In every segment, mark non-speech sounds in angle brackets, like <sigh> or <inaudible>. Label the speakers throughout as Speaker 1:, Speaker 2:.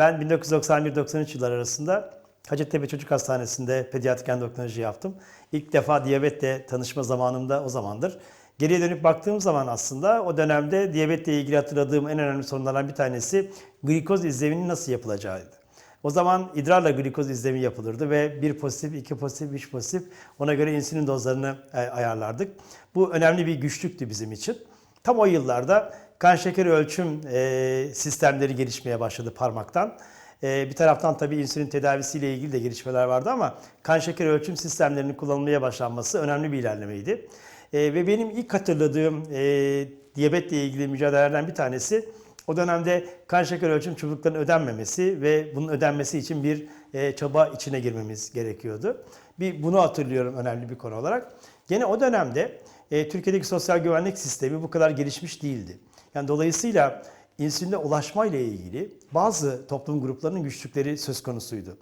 Speaker 1: ben 1991-93 yıllar arasında Hacettepe Çocuk Hastanesi'nde pediatrik endokrinoloji yaptım. İlk defa diyabetle tanışma zamanımda o zamandır. Geriye dönüp baktığım zaman aslında o dönemde diyabetle ilgili hatırladığım en önemli sorunlardan bir tanesi glikoz izleminin nasıl yapılacağıydı. O zaman idrarla glikoz izlemi yapılırdı ve bir pozitif, iki pozitif, üç pozitif ona göre insülin dozlarını e, ayarlardık. Bu önemli bir güçlüktü bizim için. Tam o yıllarda kan şekeri ölçüm e, sistemleri gelişmeye başladı parmaktan. E, bir taraftan tabii insülin tedavisiyle ilgili de gelişmeler vardı ama kan şekeri ölçüm sistemlerinin kullanılmaya başlanması önemli bir ilerlemeydi. E, ve benim ilk hatırladığım diyabetle ilgili mücadelelerden bir tanesi o dönemde kan şeker ölçüm çubuklarının ödenmemesi ve bunun ödenmesi için bir çaba içine girmemiz gerekiyordu. Bir bunu hatırlıyorum önemli bir konu olarak. Gene o dönemde e, Türkiye'deki sosyal güvenlik sistemi bu kadar gelişmiş değildi. Yani dolayısıyla insüline ulaşma ile ilgili bazı toplum gruplarının güçlükleri söz konusuydu.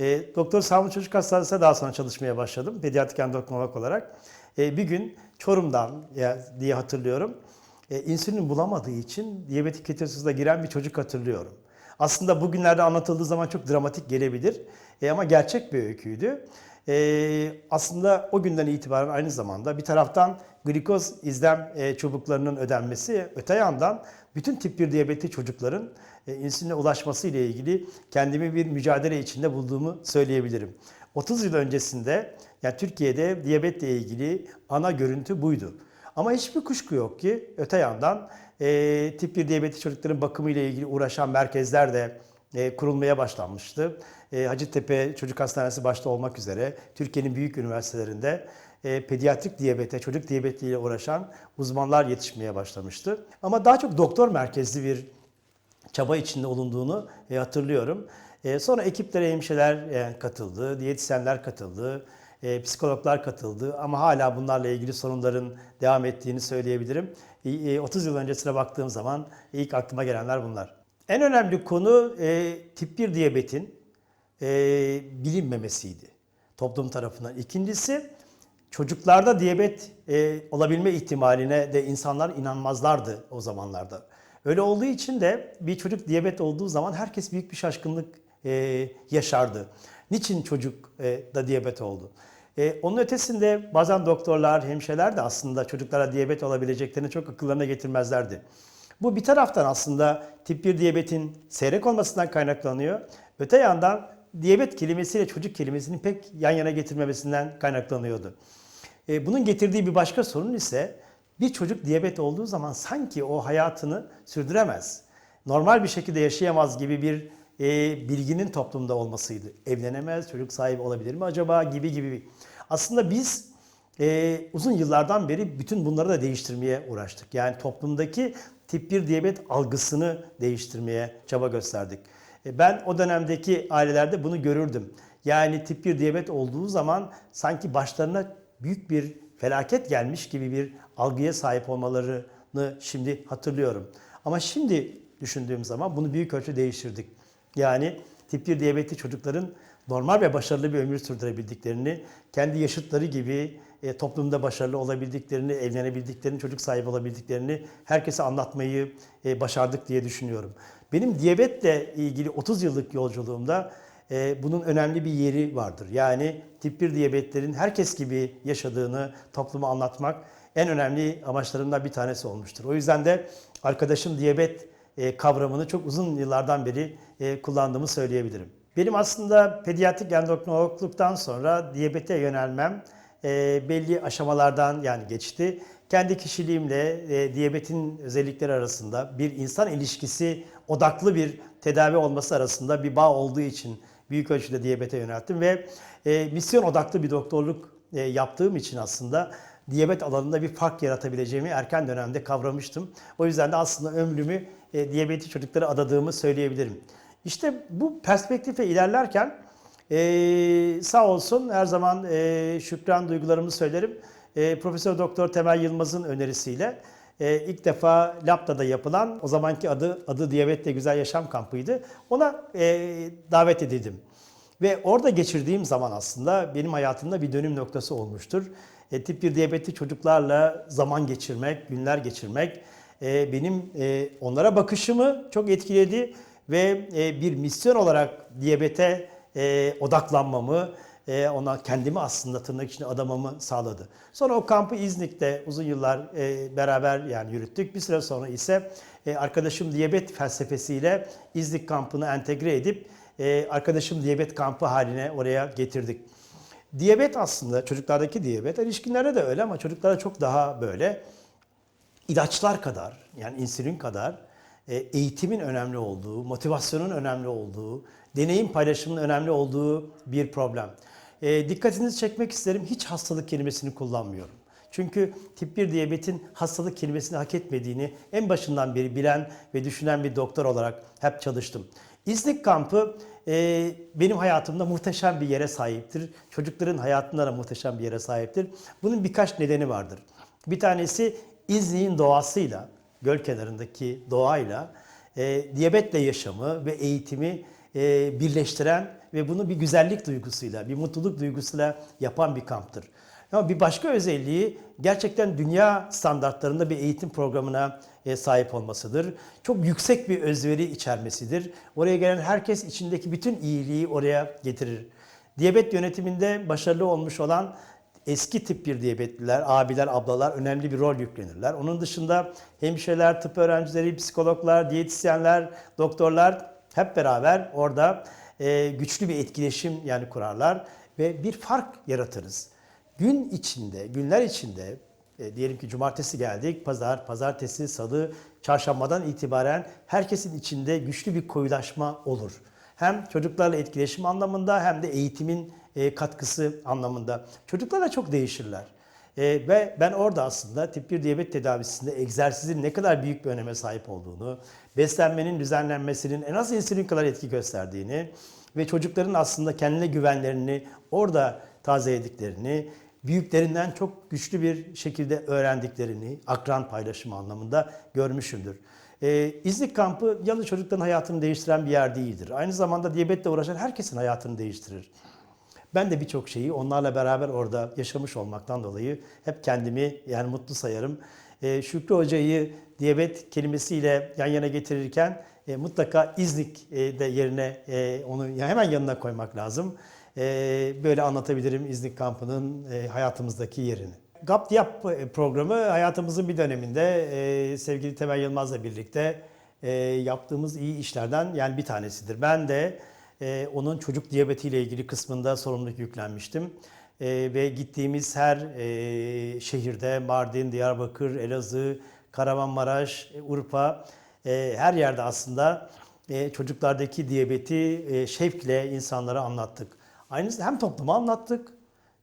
Speaker 1: E, Doktor Sağlık Çocuk Hastanesi'ne daha sonra çalışmaya başladım pediatrik endokrinolog olarak. E, bir gün Çorum'dan ya, diye hatırlıyorum e, insülin bulamadığı için diyabetik ketosizle giren bir çocuk hatırlıyorum. Aslında bugünlerde anlatıldığı zaman çok dramatik gelebilir e, ama gerçek bir öyküydü. E, aslında o günden itibaren aynı zamanda bir taraftan glikoz izlem e, çubuklarının ödenmesi, öte yandan bütün tip 1 diyabetli çocukların e, insüline ulaşması ile ilgili kendimi bir mücadele içinde bulduğumu söyleyebilirim. 30 yıl öncesinde yani Türkiye'de diyabetle ilgili ana görüntü buydu. Ama hiçbir kuşku yok ki öte yandan e, tip 1 diyabetli çocukların bakımı ile ilgili uğraşan merkezler de kurulmaya başlanmıştı. E, Hacettepe Çocuk Hastanesi başta olmak üzere Türkiye'nin büyük üniversitelerinde e, pediatrik diyabete, çocuk diyabetiyle uğraşan uzmanlar yetişmeye başlamıştı. Ama daha çok doktor merkezli bir çaba içinde olunduğunu e, hatırlıyorum. E, sonra ekiplere hemşireler e, katıldı, diyetisyenler katıldı, e, psikologlar katıldı ama hala bunlarla ilgili sorunların devam ettiğini söyleyebilirim. E, 30 yıl öncesine baktığım zaman ilk aklıma gelenler bunlar. En önemli konu e, tip 1 diyabetin e, bilinmemesiydi toplum tarafından. İkincisi çocuklarda diyabet e, olabilme ihtimaline de insanlar inanmazlardı o zamanlarda. Öyle olduğu için de bir çocuk diyabet olduğu zaman herkes büyük bir şaşkınlık e, yaşardı. Niçin çocuk e, da diyabet oldu? E, onun ötesinde bazen doktorlar, hemşireler de aslında çocuklara diyabet olabileceklerini çok akıllarına getirmezlerdi. Bu bir taraftan aslında tip 1 diyabetin seyrek olmasından kaynaklanıyor. Öte yandan diyabet kelimesiyle çocuk kelimesini pek yan yana getirmemesinden kaynaklanıyordu. E, bunun getirdiği bir başka sorun ise bir çocuk diyabet olduğu zaman sanki o hayatını sürdüremez. Normal bir şekilde yaşayamaz gibi bir e, bilginin toplumda olmasıydı. Evlenemez, çocuk sahibi olabilir mi acaba gibi gibi. Aslında biz e, uzun yıllardan beri bütün bunları da değiştirmeye uğraştık. Yani toplumdaki tip 1 diyabet algısını değiştirmeye çaba gösterdik. E, ben o dönemdeki ailelerde bunu görürdüm. Yani tip 1 diyabet olduğu zaman sanki başlarına büyük bir felaket gelmiş gibi bir algıya sahip olmalarını şimdi hatırlıyorum. Ama şimdi düşündüğüm zaman bunu büyük ölçüde değiştirdik. Yani tip 1 diyabetli çocukların normal ve başarılı bir ömür sürdürebildiklerini, kendi yaşıtları gibi e, toplumda başarılı olabildiklerini, evlenebildiklerini, çocuk sahibi olabildiklerini herkese anlatmayı e, başardık diye düşünüyorum. Benim diyabetle ilgili 30 yıllık yolculuğumda e, bunun önemli bir yeri vardır. Yani tip 1 diyabetlerin herkes gibi yaşadığını topluma anlatmak en önemli amaçlarından bir tanesi olmuştur. O yüzden de arkadaşım diyabet e, kavramını çok uzun yıllardan beri e, kullandığımı söyleyebilirim. Benim aslında pediatrik endokrinologluktan sonra diyabete yönelmem e, belli aşamalardan yani geçti. Kendi kişiliğimle diyabetin özellikleri arasında bir insan ilişkisi odaklı bir tedavi olması arasında bir bağ olduğu için büyük ölçüde diyabete yönelttim ve misyon odaklı bir doktorluk yaptığım için aslında diyabet alanında bir fark yaratabileceğimi erken dönemde kavramıştım. O yüzden de aslında ömrümü e, diyabetli çocuklara adadığımı söyleyebilirim. İşte bu perspektife ilerlerken e, sağ olsun her zaman e, şükran duygularımı söylerim. E, Profesör Doktor Temel Yılmaz'ın önerisiyle e, ilk defa LAPTA'da yapılan o zamanki adı adı Diyabetle Güzel Yaşam kampıydı. Ona e, davet edildim. Ve orada geçirdiğim zaman aslında benim hayatımda bir dönüm noktası olmuştur. E, tip 1 diyabetli çocuklarla zaman geçirmek, günler geçirmek e, benim e, onlara bakışımı çok etkiledi ve e, bir misyon olarak diyabete e, odaklanmamı, e, ona kendimi aslında tırnak içinde adamamı sağladı. Sonra o kampı İznik'te uzun yıllar e, beraber yani yürüttük. Bir süre sonra ise e, arkadaşım diyabet felsefesiyle İznik kampını entegre edip e, arkadaşım diyabet kampı haline oraya getirdik. Diyabet aslında çocuklardaki diyabet, erişkinlerde de öyle ama çocuklarda çok daha böyle ilaçlar kadar yani insülin kadar e, eğitimin önemli olduğu, motivasyonun önemli olduğu, deneyim paylaşımının önemli olduğu bir problem. E, dikkatinizi çekmek isterim hiç hastalık kelimesini kullanmıyorum. Çünkü tip 1 diyabetin hastalık kelimesini hak etmediğini en başından beri bilen ve düşünen bir doktor olarak hep çalıştım. İznik kampı e, benim hayatımda muhteşem bir yere sahiptir. Çocukların hayatında da muhteşem bir yere sahiptir. Bunun birkaç nedeni vardır. Bir tanesi İznik'in doğasıyla, göl kenarındaki doğayla, e, diyabetle yaşamı ve eğitimi e, birleştiren ve bunu bir güzellik duygusuyla, bir mutluluk duygusuyla yapan bir kamptır. Ama bir başka özelliği gerçekten dünya standartlarında bir eğitim programına e, sahip olmasıdır. Çok yüksek bir özveri içermesidir. Oraya gelen herkes içindeki bütün iyiliği oraya getirir. Diyabet yönetiminde başarılı olmuş olan eski tip 1 diyabetliler, abiler, ablalar önemli bir rol yüklenirler. Onun dışında hemşireler, tıp öğrencileri, psikologlar, diyetisyenler, doktorlar hep beraber orada e, güçlü bir etkileşim yani kurarlar ve bir fark yaratırız. Gün içinde, günler içinde e, diyelim ki cumartesi geldik, pazar, pazartesi, salı, çarşambadan itibaren herkesin içinde güçlü bir koyulaşma olur. Hem çocuklarla etkileşim anlamında hem de eğitimin e, katkısı anlamında. Çocuklar da çok değişirler. E, ve ben orada aslında tip 1 diyabet tedavisinde egzersizin ne kadar büyük bir öneme sahip olduğunu, beslenmenin düzenlenmesinin en az insülin kadar etki gösterdiğini ve çocukların aslında kendine güvenlerini orada tazelediklerini, büyüklerinden çok güçlü bir şekilde öğrendiklerini akran paylaşımı anlamında görmüşümdür. Ee, İznik kampı yalnız çocukların hayatını değiştiren bir yer değildir. Aynı zamanda diyabetle uğraşan herkesin hayatını değiştirir. Ben de birçok şeyi onlarla beraber orada yaşamış olmaktan dolayı hep kendimi yani mutlu sayarım. Ee, Şükrü Hoca'yı diyabet kelimesiyle yan yana getirirken e, mutlaka İznik e, de yerine e, onu hemen yanına koymak lazım. E, böyle anlatabilirim İznik kampının e, hayatımızdaki yerini. GAP Diyap programı hayatımızın bir döneminde e, sevgili Temel Yılmaz'la birlikte e, yaptığımız iyi işlerden yani bir tanesidir. Ben de e, onun çocuk diyabetiyle ilgili kısmında sorumluluk yüklenmiştim. E, ve gittiğimiz her e, şehirde Mardin, Diyarbakır, Elazığ, Kahramanmaraş, e, Urfa e, her yerde aslında e, çocuklardaki diyabeti e, şevkle insanlara anlattık. Aynı hem topluma anlattık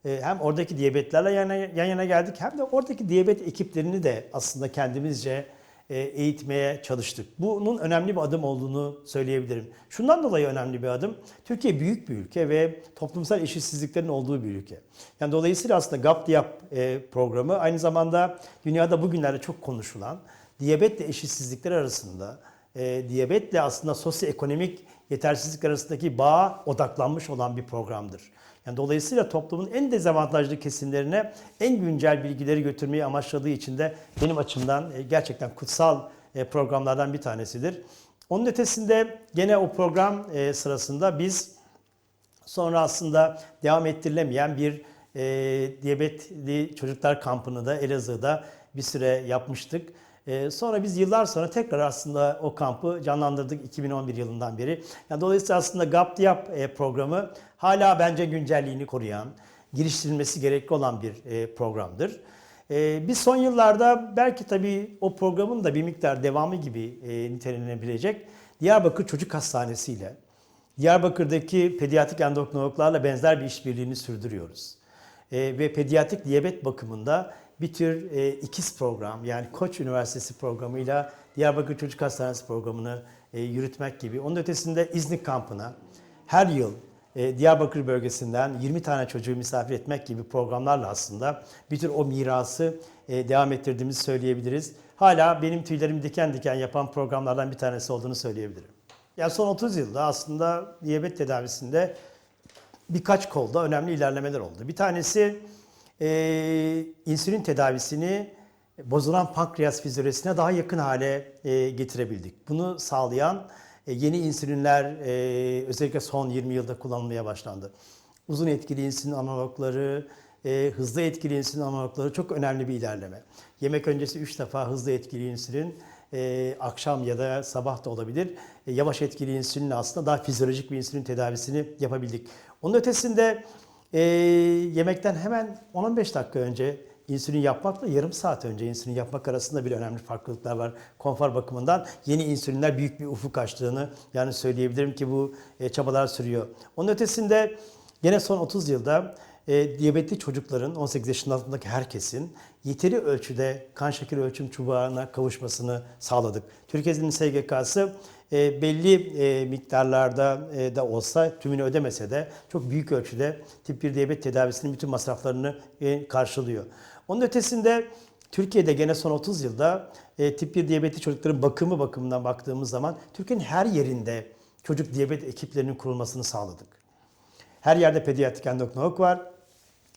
Speaker 1: e, hem oradaki diyabetlerle yan yana, yan yana geldik hem de oradaki diyabet ekiplerini de aslında kendimizce eğitmeye çalıştık. Bunun önemli bir adım olduğunu söyleyebilirim. Şundan dolayı önemli bir adım. Türkiye büyük bir ülke ve toplumsal eşitsizliklerin olduğu bir ülke. Yani dolayısıyla aslında GAPDIAP e, programı aynı zamanda dünyada bugünlerde çok konuşulan diyabetle eşitsizlikler arasında e, diyabetle aslında sosyoekonomik yetersizlik arasındaki bağa odaklanmış olan bir programdır. Yani dolayısıyla toplumun en dezavantajlı kesimlerine en güncel bilgileri götürmeyi amaçladığı için de benim açımdan e, gerçekten kutsal e, programlardan bir tanesidir. Onun ötesinde gene o program e, sırasında biz sonra aslında devam ettirilemeyen bir e, diyabetli çocuklar kampını da Elazığ'da bir süre yapmıştık. Ee, sonra biz yıllar sonra tekrar aslında o kampı canlandırdık 2011 yılından beri. Yani dolayısıyla aslında GAPDIAP e, programı hala bence güncelliğini koruyan, geliştirilmesi gerekli olan bir e, programdır. E, biz son yıllarda belki tabii o programın da bir miktar devamı gibi e, nitelenebilecek Diyarbakır Çocuk Hastanesi ile Diyarbakır'daki pediatrik endokrinologlarla benzer bir işbirliğini sürdürüyoruz. E, ve pediatrik diyabet bakımında bir tür e, ikiz program yani Koç Üniversitesi programıyla Diyarbakır Çocuk Hastanesi programını e, yürütmek gibi. Onun ötesinde İznik kampına her yıl e, Diyarbakır bölgesinden 20 tane çocuğu misafir etmek gibi programlarla aslında bir tür o mirası e, devam ettirdiğimizi söyleyebiliriz. Hala benim tüylerimi diken diken yapan programlardan bir tanesi olduğunu söyleyebilirim. Yani son 30 yılda aslında diyabet tedavisinde birkaç kolda önemli ilerlemeler oldu. Bir tanesi e, insülin tedavisini bozulan pankreas fizyolojisine daha yakın hale e, getirebildik. Bunu sağlayan E, yeni insülinler e, özellikle son 20 yılda kullanılmaya başlandı. Uzun etkili insülin analogları, e, hızlı etkili insülin analogları çok önemli bir ilerleme. Yemek öncesi 3 defa hızlı etkili insülin, e, akşam ya da sabah da olabilir. E, yavaş etkili insülinle aslında daha fizyolojik bir insülin tedavisini yapabildik. Onun ötesinde e, yemekten hemen 10-15 dakika önce insülin yapmakla yarım saat önce insülin yapmak arasında bir önemli farklılıklar var. Konfor bakımından yeni insülinler büyük bir ufuk açtığını yani söyleyebilirim ki bu e, çabalar sürüyor. Onun ötesinde yine son 30 yılda e, diyabetli çocukların 18 yaşın altındaki herkesin yeteri ölçüde kan şekeri ölçüm çubuğuna kavuşmasını sağladık. Türkiye'nin SGK'sı e, belli e, miktarlarda e, da olsa tümünü ödemese de çok büyük ölçüde tip 1 diyabet tedavisinin bütün masraflarını e, karşılıyor. Onun ötesinde Türkiye'de gene son 30 yılda e, tip 1 diyabetli çocukların bakımı bakımından baktığımız zaman Türkiye'nin her yerinde çocuk diyabet ekiplerinin kurulmasını sağladık. Her yerde pediatrik endokrinolog var.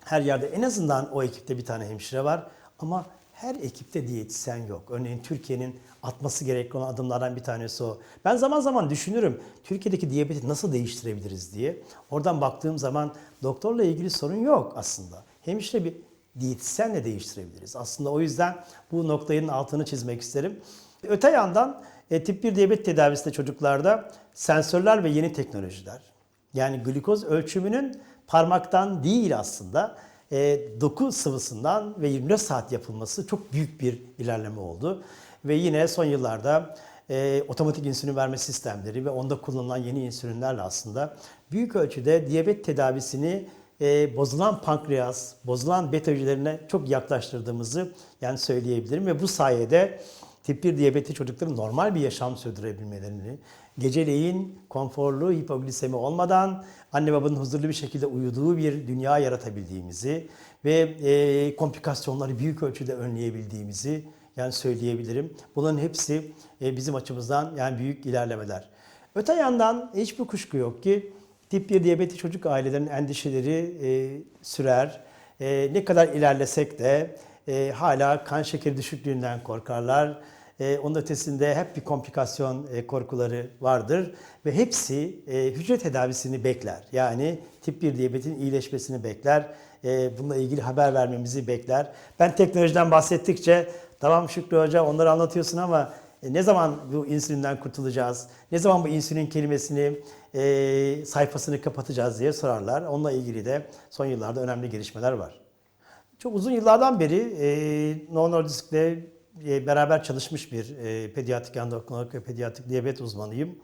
Speaker 1: Her yerde en azından o ekipte bir tane hemşire var. Ama her ekipte diyetisyen yok. Örneğin Türkiye'nin atması gerekli olan adımlardan bir tanesi o. Ben zaman zaman düşünürüm Türkiye'deki diyabeti nasıl değiştirebiliriz diye. Oradan baktığım zaman doktorla ilgili sorun yok aslında. Hemşire bir diyetisyenle değiştirebiliriz. Aslında o yüzden bu noktanın altını çizmek isterim. Öte yandan e, tip 1 diyabet tedavisinde çocuklarda sensörler ve yeni teknolojiler. Yani glikoz ölçümünün parmaktan değil aslında e, doku sıvısından ve 24 saat yapılması çok büyük bir ilerleme oldu. Ve yine son yıllarda e, otomatik insülin verme sistemleri ve onda kullanılan yeni insülinlerle aslında büyük ölçüde diyabet tedavisini e, bozulan pankreas, bozulan beta hücrelerine çok yaklaştırdığımızı yani söyleyebilirim ve bu sayede tip 1 diyabetli çocukların normal bir yaşam sürdürebilmelerini, geceleyin konforlu hipoglisemi olmadan anne babanın huzurlu bir şekilde uyuduğu bir dünya yaratabildiğimizi ve e, komplikasyonları büyük ölçüde önleyebildiğimizi yani söyleyebilirim. Bunların hepsi e, bizim açımızdan yani büyük ilerlemeler. Öte yandan hiçbir kuşku yok ki tip 1 diyabetli çocuk ailelerinin endişeleri e, sürer. E, ne kadar ilerlesek de e, hala kan şekeri düşüklüğünden korkarlar. E, onun ötesinde hep bir komplikasyon e, korkuları vardır ve hepsi e, hücre tedavisini bekler. Yani tip 1 diyabetin iyileşmesini bekler. E, bununla ilgili haber vermemizi bekler. Ben teknolojiden bahsettikçe tamam Şükrü Hoca onları anlatıyorsun ama e, ne zaman bu insülinden kurtulacağız? Ne zaman bu insülin kelimesini sayfasını kapatacağız diye sorarlar. Onunla ilgili de son yıllarda önemli gelişmeler var. Çok uzun yıllardan beri e, Novo Nordisk'le e, beraber çalışmış bir e, pediatrik endokrinolog ve pediatrik diyabet uzmanıyım.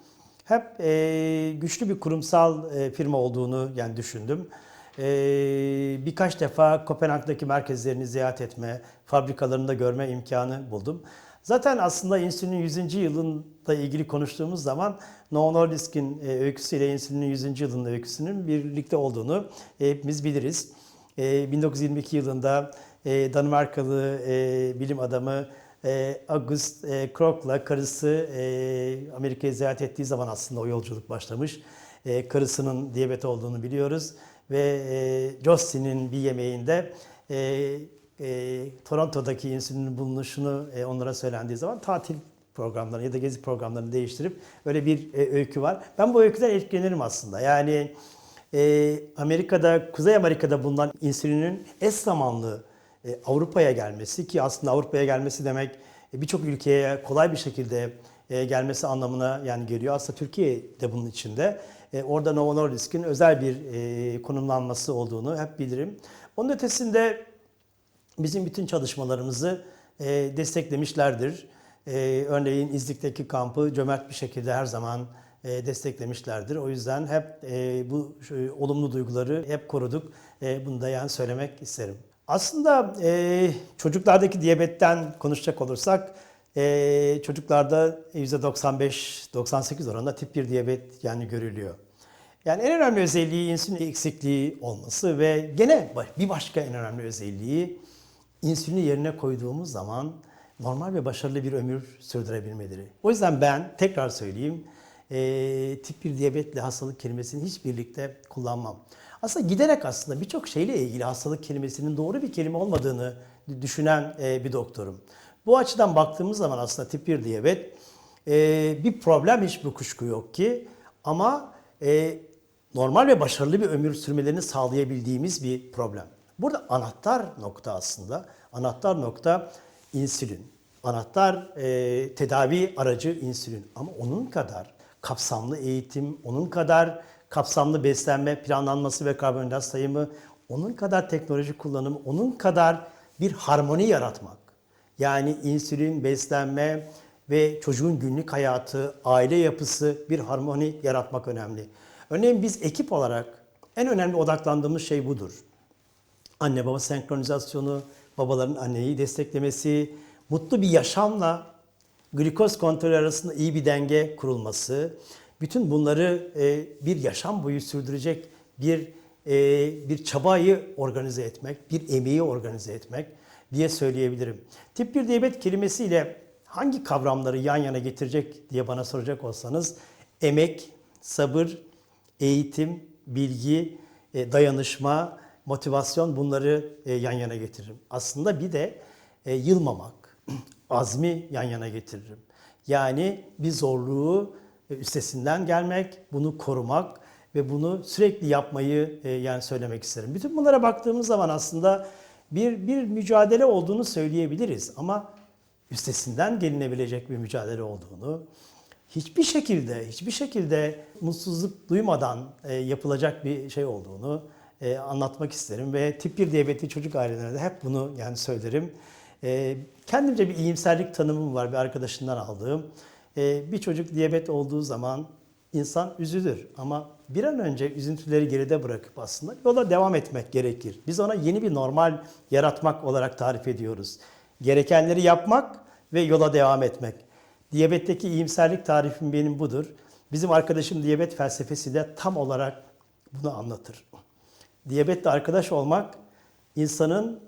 Speaker 1: Hep e, güçlü bir kurumsal e, firma olduğunu yani düşündüm. E, birkaç defa Kopenhag'daki merkezlerini ziyaret etme, fabrikalarını da görme imkanı buldum. Zaten aslında insülinin 100. yılında ilgili konuştuğumuz zaman Novo Nordisk'in e, öyküsüyle insülinin 100. yılının öyküsünün birlikte olduğunu e, hepimiz biliriz. E, 1922 yılında e, Danimarkalı e, bilim adamı e, August e, karısı e, Amerika'yı ziyaret ettiği zaman aslında o yolculuk başlamış. E, karısının diyabet olduğunu biliyoruz ve e, Jostin'in bir yemeğinde e, e, Toronto'daki insülinin bulunuşunu onlara söylendiği zaman tatil programlarını ya da gezi programlarını değiştirip öyle bir öykü var. Ben bu öyküden etkilenirim aslında. Yani Amerika'da, Kuzey Amerika'da bulunan insülinin eş zamanlı e, Avrupa'ya gelmesi ki aslında Avrupa'ya gelmesi demek e, birçok ülkeye kolay bir şekilde e, gelmesi anlamına yani geliyor. Aslında Türkiye de bunun içinde. Orada Novo Nordisk'in özel bir konumlanması olduğunu hep bilirim. Onun ötesinde bizim bütün çalışmalarımızı desteklemişlerdir. Örneğin İzlik'teki kampı cömert bir şekilde her zaman desteklemişlerdir. O yüzden hep bu olumlu duyguları hep koruduk. Bunu da yani söylemek isterim. Aslında e, çocuklardaki diyabetten konuşacak olursak e, çocuklarda %95-98 oranında tip 1 diyabet yani görülüyor. Yani en önemli özelliği insülin eksikliği olması ve gene bir başka en önemli özelliği insülini yerine koyduğumuz zaman normal ve başarılı bir ömür sürdürebilmeleri. O yüzden ben tekrar söyleyeyim e, tip 1 diyabetle hastalık kelimesini hiç birlikte kullanmam. Aslında giderek aslında birçok şeyle ilgili hastalık kelimesinin doğru bir kelime olmadığını düşünen e, bir doktorum. Bu açıdan baktığımız zaman aslında tip 1 diyabet Ee, bir problem hiçbir kuşku yok ki ama e, normal ve başarılı bir ömür sürmelerini sağlayabildiğimiz bir problem. Burada anahtar nokta aslında. Anahtar nokta insülin. Anahtar e, tedavi aracı insülin. Ama onun kadar kapsamlı eğitim, onun kadar kapsamlı beslenme planlanması ve karbonhidrat sayımı, onun kadar teknoloji kullanımı, onun kadar bir harmoni yaratmak. Yani insülin, beslenme ve çocuğun günlük hayatı, aile yapısı bir harmoni yaratmak önemli. Örneğin biz ekip olarak en önemli odaklandığımız şey budur. Anne baba senkronizasyonu, babaların anneyi desteklemesi, mutlu bir yaşamla glikoz kontrolü arasında iyi bir denge kurulması, bütün bunları e, bir yaşam boyu sürdürecek bir e, bir çabayı organize etmek, bir emeği organize etmek diye söyleyebilirim. Tip 1 diyabet kelimesiyle hangi kavramları yan yana getirecek diye bana soracak olsanız emek, sabır, eğitim, bilgi, e, dayanışma, motivasyon bunları e, yan yana getiririm. Aslında bir de e, yılmamak, <clears throat> azmi yan yana getiririm. Yani bir zorluğu üstesinden gelmek, bunu korumak ve bunu sürekli yapmayı e, yani söylemek isterim. Bütün bunlara baktığımız zaman aslında bir bir mücadele olduğunu söyleyebiliriz ama üstesinden gelinebilecek bir mücadele olduğunu, hiçbir şekilde hiçbir şekilde mutsuzluk duymadan e, yapılacak bir şey olduğunu e, anlatmak isterim ve tip 1 diyabetli çocuk ailelerine de hep bunu yani söylerim. E, kendimce bir iyimserlik tanımım var bir arkadaşından aldığım. E, bir çocuk diyabet olduğu zaman insan üzülür ama bir an önce üzüntüleri geride bırakıp aslında yola devam etmek gerekir. Biz ona yeni bir normal yaratmak olarak tarif ediyoruz. Gerekenleri yapmak ve yola devam etmek. Diyabetteki iyimserlik tarifim benim budur. Bizim arkadaşım diyabet felsefesi de tam olarak bunu anlatır. Diyabetle arkadaş olmak insanın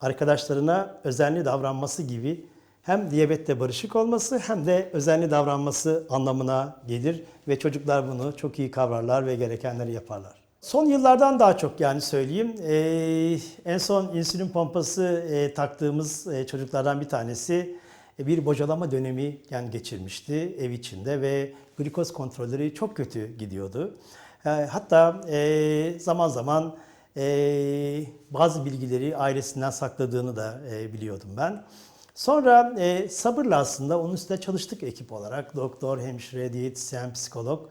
Speaker 1: arkadaşlarına özenli davranması gibi hem diyabetle barışık olması hem de özenli davranması anlamına gelir ve çocuklar bunu çok iyi kavrarlar ve gerekenleri yaparlar. Son yıllardan daha çok yani söyleyeyim. Ee, en son insülin pompası e, taktığımız e, çocuklardan bir tanesi e, bir bocalama dönemi yani geçirmişti ev içinde ve glikoz kontrolleri çok kötü gidiyordu. Hatta zaman zaman bazı bilgileri ailesinden sakladığını da biliyordum ben. Sonra e, sabırla aslında onun üstünde çalıştık ekip olarak. Doktor, hemşire, diyetisyen, psikolog.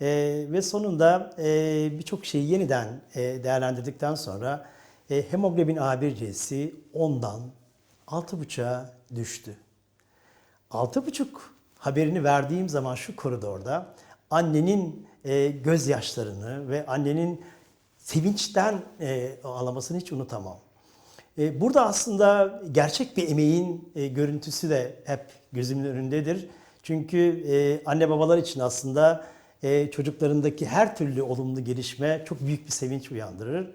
Speaker 1: E, ve sonunda e, birçok şeyi yeniden e, değerlendirdikten sonra e, hemoglobin A1C'si 10'dan 6,5'a düştü. 6,5 haberini verdiğim zaman şu koridorda annenin e, gözyaşlarını ve annenin sevinçten e, ağlamasını hiç unutamam. E, burada aslında gerçek bir emeğin e, görüntüsü de hep gözümün önündedir. Çünkü e, anne babalar için aslında çocuklarındaki her türlü olumlu gelişme çok büyük bir sevinç uyandırır.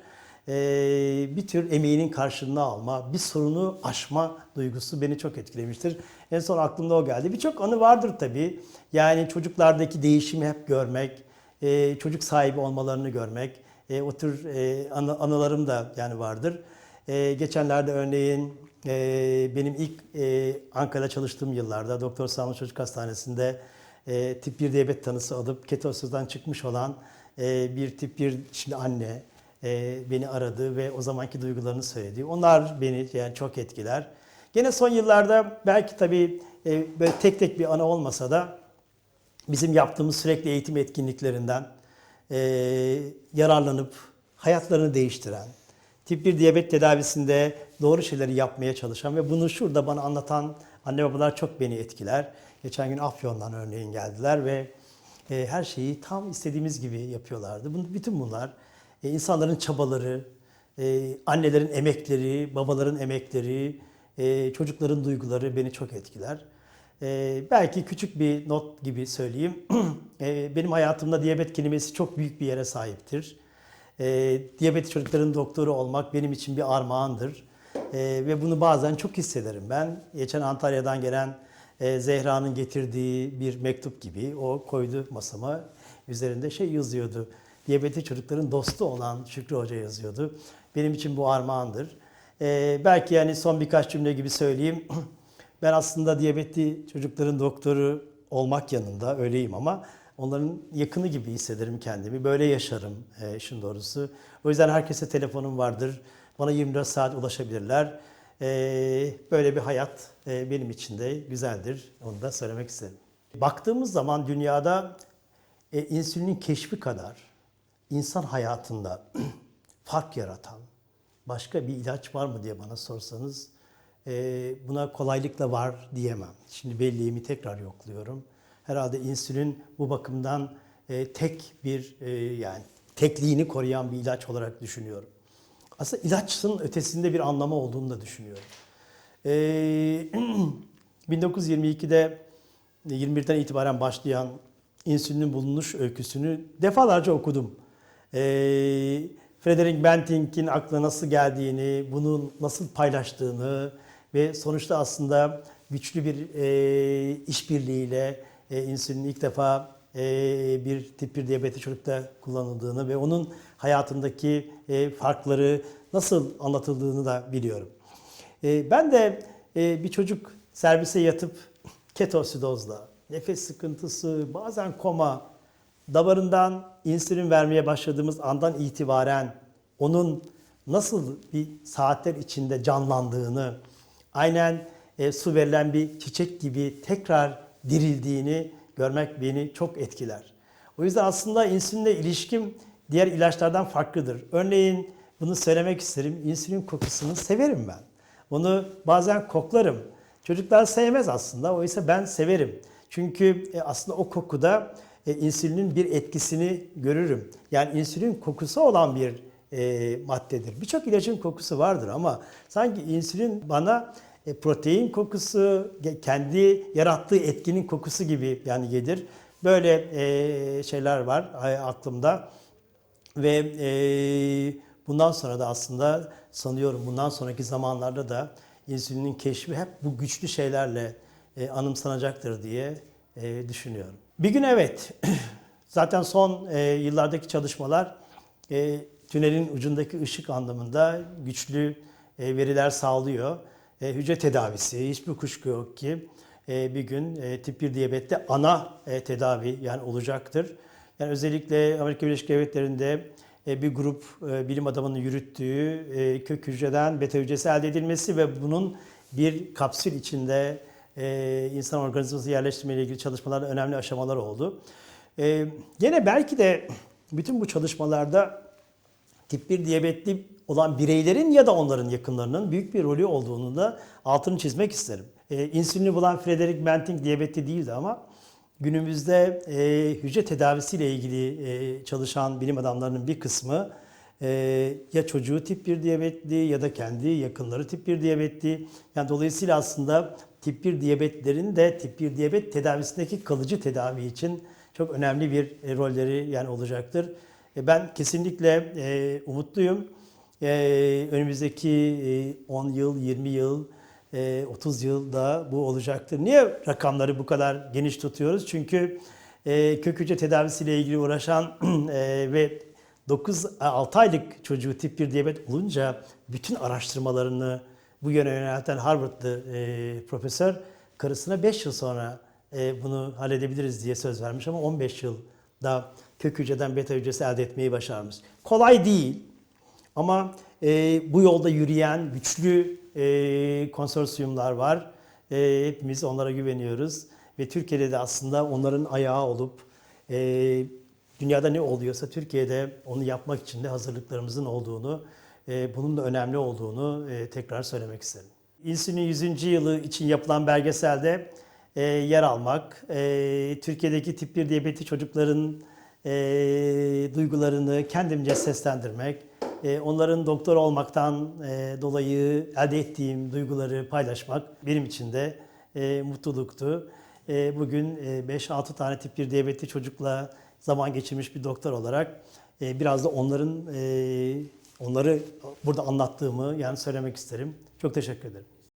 Speaker 1: Bir tür emeğinin karşılığını alma, bir sorunu aşma duygusu beni çok etkilemiştir. En son aklımda o geldi. Birçok anı vardır tabii. Yani çocuklardaki değişimi hep görmek, çocuk sahibi olmalarını görmek, o tür anı, anılarım da yani vardır. E, geçenlerde örneğin e, benim ilk e, Ankara'da çalıştığım yıllarda Doktor Sağlık Çocuk Hastanesi'nde e, tip 1 diyabet tanısı alıp ketosuzdan çıkmış olan e, bir tip 1 şimdi anne e, beni aradı ve o zamanki duygularını söyledi. Onlar beni yani çok etkiler. Gene son yıllarda belki tabii e, böyle tek tek bir ana olmasa da bizim yaptığımız sürekli eğitim etkinliklerinden e, yararlanıp hayatlarını değiştiren, tip 1 diyabet tedavisinde doğru şeyleri yapmaya çalışan ve bunu şurada bana anlatan anne babalar çok beni etkiler. Geçen gün Afyon'dan örneğin geldiler ve e, her şeyi tam istediğimiz gibi yapıyorlardı. Bunu, bütün bunlar e, insanların çabaları, e, annelerin emekleri, babaların emekleri, e, çocukların duyguları beni çok etkiler. E, belki küçük bir not gibi söyleyeyim. <clears throat> e, benim hayatımda diyabet kelimesi çok büyük bir yere sahiptir. E, diyabet çocukların doktoru olmak benim için bir armağandır. E, ve bunu bazen çok hissederim ben. Geçen Antalya'dan gelen e, Zehra'nın getirdiği bir mektup gibi o koydu masama. Üzerinde şey yazıyordu. Diyabetli çocukların dostu olan Şükrü Hoca yazıyordu. Benim için bu armağandır. E, belki yani son birkaç cümle gibi söyleyeyim. <clears throat> Ben aslında diyabetli çocukların doktoru olmak yanında öyleyim ama onların yakını gibi hissederim kendimi. Böyle yaşarım e, işin doğrusu. O yüzden herkese telefonum vardır. Bana 24 saat ulaşabilirler. E, böyle bir hayat e, benim için de güzeldir. Onu da söylemek isterim. Baktığımız zaman dünyada e, insülinin keşfi kadar insan hayatında <clears throat> fark yaratan başka bir ilaç var mı diye bana sorsanız e, buna kolaylıkla var diyemem. Şimdi belleğimi tekrar yokluyorum. Herhalde insülin bu bakımdan e, tek bir e, yani tekliğini koruyan bir ilaç olarak düşünüyorum. Aslında ilaçın ötesinde bir anlamı olduğunu da düşünüyorum. E, <clears throat> 1922'de 21'den itibaren başlayan insülinin bulunuş öyküsünü defalarca okudum. Ee, Frederick Banting'in aklına nasıl geldiğini, bunu nasıl paylaştığını ve sonuçta aslında güçlü bir e, işbirliğiyle e, insülinin ilk defa e, bir tip 1 diyabeti çocukta kullanıldığını ve onun hayatındaki e, farkları nasıl anlatıldığını da biliyorum. E, ben de e, bir çocuk servise yatıp ketoasidozla, nefes sıkıntısı, bazen koma, damarından insülin vermeye başladığımız andan itibaren onun nasıl bir saatler içinde canlandığını, aynen e, su verilen bir çiçek gibi tekrar dirildiğini görmek beni çok etkiler. O yüzden aslında insülinle ilişkim diğer ilaçlardan farklıdır. Örneğin bunu söylemek isterim. İnsülin kokusunu severim ben. Onu bazen koklarım. Çocuklar sevmez aslında. Oysa ben severim. Çünkü e, aslında o kokuda e, insülinin bir etkisini görürüm. Yani insülin kokusu olan bir e, maddedir. Birçok ilacın kokusu vardır ama sanki insülin bana protein kokusu, kendi yarattığı etkinin kokusu gibi yani gelir. Böyle e, şeyler var e, aklımda ve e, bundan sonra da aslında sanıyorum bundan sonraki zamanlarda da insülinin keşfi hep bu güçlü şeylerle e, anımsanacaktır diye e, düşünüyorum. Bir gün evet, <clears throat> zaten son e, yıllardaki çalışmalar e, tünelin ucundaki ışık anlamında güçlü e, veriler sağlıyor. E, hücre tedavisi, hiçbir kuşku yok ki e, bir gün e, tip 1 diyabette ana e, tedavi yani olacaktır. Yani özellikle Amerika Birleşik Devletleri'nde e, bir grup e, bilim adamının yürüttüğü e, kök hücreden beta hücresi elde edilmesi ve bunun bir kapsül içinde e, insan organizması yerleştirme ile ilgili çalışmalarda önemli aşamalar oldu. E, Gene belki de bütün bu çalışmalarda tip 1 diyabetli olan bireylerin ya da onların yakınlarının büyük bir rolü olduğunu da altını çizmek isterim. E, insülini bulan Frederick Banting diyabetli değildi ama günümüzde e, hücre tedavisiyle ilgili e, çalışan bilim adamlarının bir kısmı e, ya çocuğu tip 1 diyabetli ya da kendi yakınları tip 1 diyabetli. Yani dolayısıyla aslında tip 1 diyabetlerin de tip 1 diyabet tedavisindeki kalıcı tedavi için çok önemli bir e, rolleri yani olacaktır. E, Ben kesinlikle e, umutluyum. E, önümüzdeki e, 10 yıl, 20 yıl, e, 30 yılda bu olacaktır. Niye rakamları bu kadar geniş tutuyoruz? Çünkü e, kök hücre tedavisiyle ilgili uğraşan <clears throat> e, ve 9-6 aylık çocuğu tip 1 diyabet olunca bütün araştırmalarını bu yöne yönelten Harvard'lı e, profesör karısına 5 yıl sonra e, bunu halledebiliriz diye söz vermiş ama 15 yılda kök hücreden beta hücresi elde etmeyi başarmış. Kolay değil ama e, bu yolda yürüyen güçlü e, konsorsiyumlar var. E, hepimiz onlara güveniyoruz ve Türkiye'de de aslında onların ayağı olup e, dünyada ne oluyorsa Türkiye'de onu yapmak için de hazırlıklarımızın olduğunu, e, bunun da önemli olduğunu e, tekrar söylemek isterim. İnsülin 100. yılı için yapılan belgeselde e, yer almak, e, Türkiye'deki tip 1 diyabeti çocukların e, duygularını kendimce seslendirmek, e, onların doktor olmaktan e, dolayı elde ettiğim duyguları paylaşmak benim için de e, mutluluktu. Bugün e, 5-6 tane tip 1 diyabetli çocukla zaman geçirmiş bir doktor olarak biraz da onların onları burada anlattığımı yani söylemek isterim. Çok teşekkür ederim.